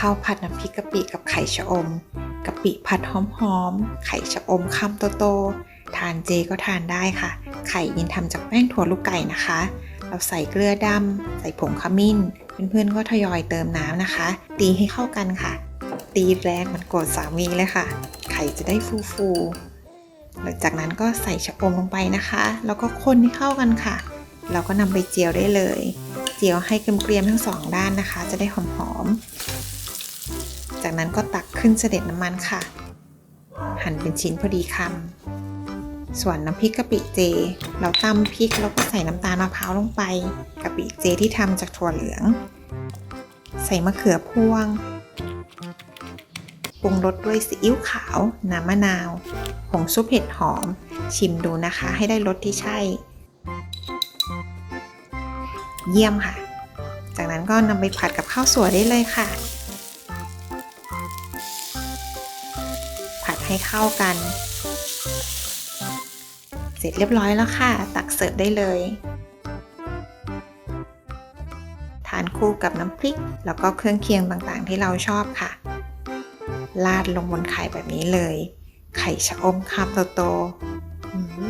ข้าวผัดน้ำพริกกะปิกับไข่ชะอมกะปิผัดหอมๆ ไข่ชะอมคำโตๆ ทานเจก็ทานได้ค่ะ ไข่ยินทำจากแป้งถั่วลูกไก่นะคะ เราใส่เกลือดำ ใส่ผงขมิ้น เพื่อนๆ ก็ทยอยเติมน้ำนะคะ ตีให้เข้ากันค่ะ ตีแรงมันโกรธสามีเลยค่ะ ไข่จะได้ฟูๆ หลังจากนั้นก็ใส่ชะอมลงไปนะคะ แล้วก็คนให้เข้ากันค่ะ เราก็นำไปเจียวได้เลย เจียวให้เกรียมๆทั้งสองด้านนะคะ จะได้หอมๆ จากนั้นก็ตักขึ้นเสด็จน้ำมันค่ะ หั่นเป็นชิ้นพอดีคำส่วนน้ำพริกกะปิเจ เราตำพริกแล้วก็ใส่น้ำตาลมะพร้าวลงไปกะปิเจที่ทำจากถั่วเหลือง ใส่มะเขือพวงปรุงรสด้วยซีอิ๊วขาว น้ำมะนาว ผงซุปเห็ดหอม ชิมดูนะคะให้ได้รสที่ใช่ เยี่ยมค่ะ จากนั้นก็นำไปผัดกับข้าวสวยได้เลยค่ะ ให้เข้ากัน เสร็จเรียบร้อยแล้วค่ะ ตักเสิร์ฟได้เลย ทานคู่กับน้ำพริก แล้วก็เครื่องเคียงต่างๆ ที่เราชอบค่ะ ลาดลงบนไข่แบบนี้เลย ไข่ชะอมคำโตๆอืม